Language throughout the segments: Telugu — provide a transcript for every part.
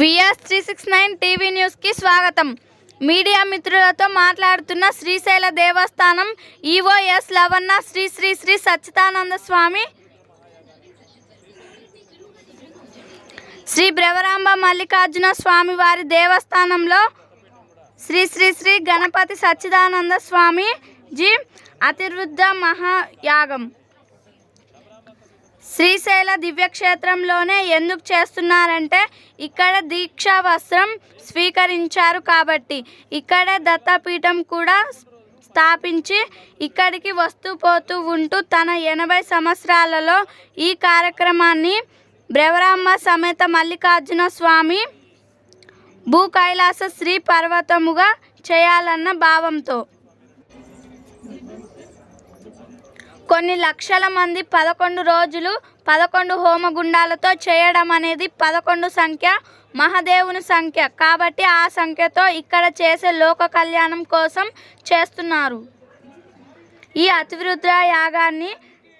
VS three six nine TV న్యూస్కి స్వాగతం. మీడియా మిత్రులతో మాట్లాడుతున్న శ్రీశైల దేవస్థానం ఈఓఎస్ లవన్న శ్రీ శ్రీ శ్రీ సచ్చిదానంద స్వామి శ్రీ బ్రవరాంబ మల్లికార్జున స్వామి వారి దేవస్థానంలో శ్రీ శ్రీ శ్రీ గణపతి సచ్చిదానంద స్వామి జీ అతివృద్ధ మహాయాగం. శ్రీశైల దివ్యక్షేత్రంలోనే ఎందుకు చేస్తున్నారంటే ఇక్కడ దీక్షా వస్త్రం స్వీకరించారు కాబట్టి. ఇక్కడే దత్తపీఠం కూడా స్థాపించి ఇక్కడికి వస్తూ పోతూ ఉంటూ తన ఎనభై సంవత్సరాలలో ఈ కార్యక్రమాన్ని బ్రవరామ్మ సమేత మల్లికార్జున స్వామి భూ కైలాస శ్రీ పర్వతముగా చేయాలన్న భావంతో. కొన్ని లక్షల మంది పదకొండు రోజులు పదకొండు హోమగుండాలతో చేయడం అనేది పదకొండు సంఖ్య మహాదేవుని సంఖ్య. కాబట్టి ఆ సంఖ్యతో ఇక్కడ చేసే లోక కళ్యాణం కోసం చేస్తున్నారు. ఈ అతివృద్ర యాగాన్ని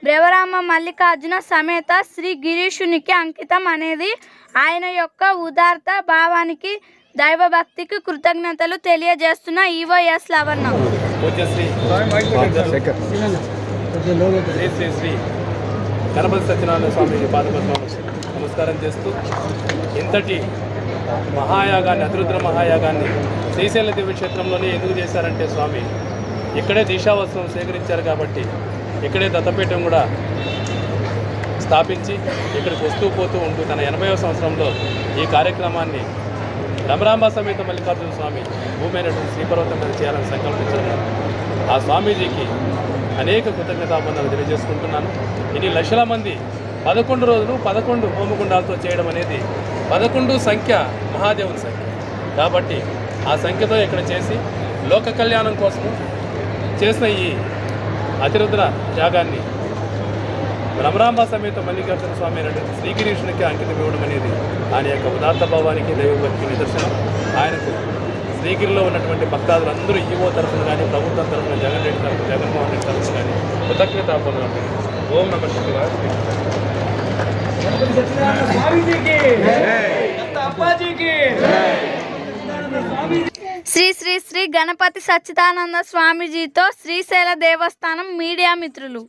బ్రవరామ మల్లికార్జున సమేత శ్రీ గిరీషునికి అంకితం అనేది ఆయన యొక్క ఉదార్త భావానికి దైవభక్తికి కృతజ్ఞతలు తెలియజేస్తున్న ఈవో ఎస్ లవన్న శ్రీ శ్రీ శ్రీ గణపతి సత్యనారాయణ స్వామికి పాదపద్మాలు నమస్కారం చేస్తూ ఇంతటి మహాయాగాన్ని అతిరుద్ర మహాయాగాన్ని శ్రీశైల దివ్యక్షేత్రంలోనే ఎందుకు చేశారంటే స్వామి ఇక్కడే దీక్షావస్త్రం సేకరించారు కాబట్టి ఇక్కడే దత్తపీఠం కూడా స్థాపించి ఇక్కడికి వస్తూ పోతూ ఉంటూ తన ఎనభైవ సంవత్సరంలో ఈ కార్యక్రమాన్ని రమరాంబ సమేత మల్లికార్జున స్వామి భూమైనటువంటి శ్రీపర్వతం మీద చేయాలని సంకల్పించారు. ఆ స్వామీజీకి అనేక కృతజ్ఞతాబంధాలు తెలియజేసుకుంటున్నాను. ఇన్ని లక్షల మంది పదకొండు రోజులు పదకొండు హోమగుండాలతో చేయడం అనేది పదకొండు సంఖ్య మహాదేవుని సంఖ్య. కాబట్టి ఆ సంఖ్యతో ఇక్కడ చేసి లోక కళ్యాణం కోసము చేసిన ఈ అతిరుద్ర యాగాన్ని రమరాంబ సమేత మల్లికార్జున స్వామి అయినటువంటి శ్రీగిరీషునికి అంకితం ఇవ్వడం అనేది ఆయన యొక్క ఉదాత్త భావానికి దైవభక్తికి నిదర్శనం. ఆయనకు శ్రీగిరిలో ఉన్నటువంటి భక్తాదులందరూ ఈవో తరఫున కానీ ప్రభుత్వం తరఫున జగన్ రెడ్డి తరఫున జగన్మోహన్ రెడ్డి తరఫున కానీ కృతజ్ఞత పొందడం ఓం నమ శివాయ. శ్రీ శ్రీ శ్రీ గణపతి సచ్చిదానంద స్వామీజీతో శ్రీశైల దేవస్థానం మీడియా మిత్రులు.